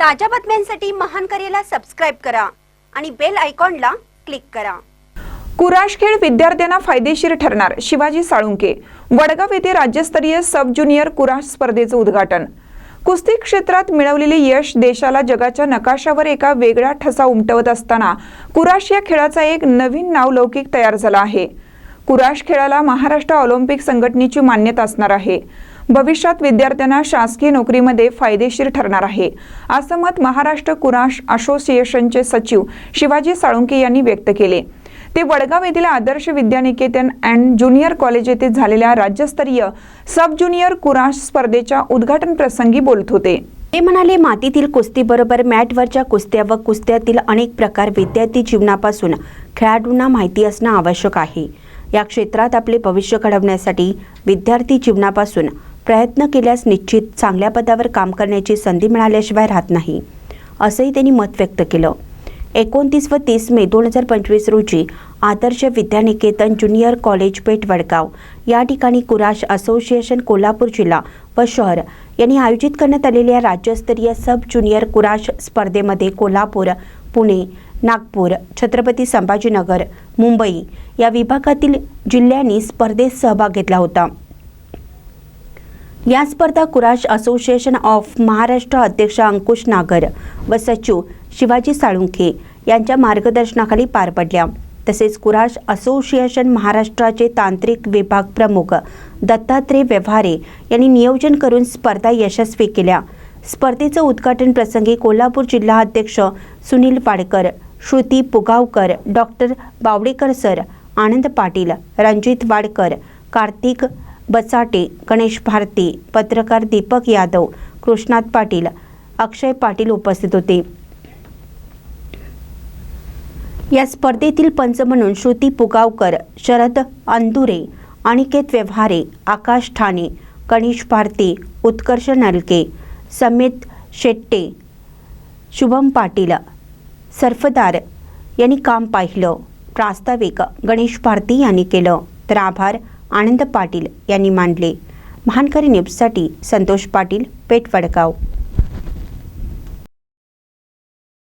ताज्या बातम्यांसाठी महान करेला सबस्क्राईब करा आणि बेल आयकॉनला क्लिक करा. कुराश खेळ विद्यार्थ्यांना फायदेशीर ठरणार शिवाजी साळुंके. वडगाव येथे राज्यस्तरीय सब ज्युनियर कुराश स्पर्धेचं उद्घाटन. कुस्ती क्षेत्रात मिळवलेले यश देशाला जगाच्या नकाशावर एका वेगळा ठसा उमटवत असताना कुराश या खेळाचा एक नवीन नावलौकिक तयार झाला आहे. कुराश खेळाला महाराष्ट्र ऑलिम्पिक संघटनेची मान्यता असणार आहे. भविष्यात विद्यार्थ्यांना शासकीय नोकरीमध्ये फायदेशीर ठरणार आहे. असं मत महाराष्ट्र कुराश असोसिएशनचे सचिव शिवाजी साळुंके यांनी व्यक्त केले. ते वडगाव येथील Adarsh Vidyaniketan and junior college येथे झालेल्या राज्यस्तरीय सब ज्युनियर कुराश स्पर्धेच्या उद्घाटन प्रसंगी बोलत होते. ते म्हणाले मातीतील कुस्तीबरोबर मॅटवरच्या कुस्त्या व कुस्त्यातील अनेक प्रकार विद्यार्थी जीवनापासून खेळाडूंना माहिती असणं आवश्यक आहे. या क्षेत्रात आपले भविष्य घडवण्यासाठी विद्यार्थी जीवनापासून प्रयत्न केल्यास निश्चित चांगल्या पदावर काम करण्याची संधी मिळाल्याशिवाय राहत नाही असंही त्यांनी मत व्यक्त केलं. एकोणतीस व तीस मे दोन हजार पंचवीस रोजी आदर्श विद्यानिकेतन ज्युनियर कॉलेज पेठ वडगाव या ठिकाणी कुराश असोसिएशन कोल्हापूर जिल्हा व शहर यांनी आयोजित करण्यात आलेल्या राज्यस्तरीय सब ज्युनियर कुराश स्पर्धेमध्ये कोल्हापूर पुणे नागपूर छत्रपती संभाजीनगर मुंबई या विभागातील जिल्ह्यांनी स्पर्धेत सहभाग घेतला होता. या स्पर्धा कुराश असोसिएशन ऑफ महाराष्ट्र अध्यक्ष अंकुश नागर व सचिव शिवाजी साळुंखे यांच्या मार्गदर्शनाखाली पार पडल्या. तसेच कुराश असोसिएशन महाराष्ट्राचे तांत्रिक विभाग प्रमुख दत्तात्रय व्यवहारे यांनी नियोजन करून स्पर्धा यशस्वी केल्या. स्पर्धेचं उद्घाटन प्रसंगी कोल्हापूर जिल्हा अध्यक्ष सुनील वाडकर श्रुती पुगावकर डॉक्टर बावडेकर सर आनंद पाटील रणजित वाडकर कार्तिक बचाटे गणेश भारती पत्रकार दीपक यादव कृष्णात पाटील अक्षय पाटील उपस्थित होते. या स्पर्धेतील पंच म्हणून श्रुती पुगावकर शरद अंदुरे अनिकेत व्यवहारे आकाश ठाणे गणेश भारती उत्कर्ष नलके समित शेट्टे शुभम पाटील सरफदार यांनी काम पाहिलं. प्रास्ताविक गणेश भारती यांनी केलं. तर आभार. आनंद पाटील यांनी मांडले. महानकरी न्यूजसाठी संतोष पाटील पेठवडगाव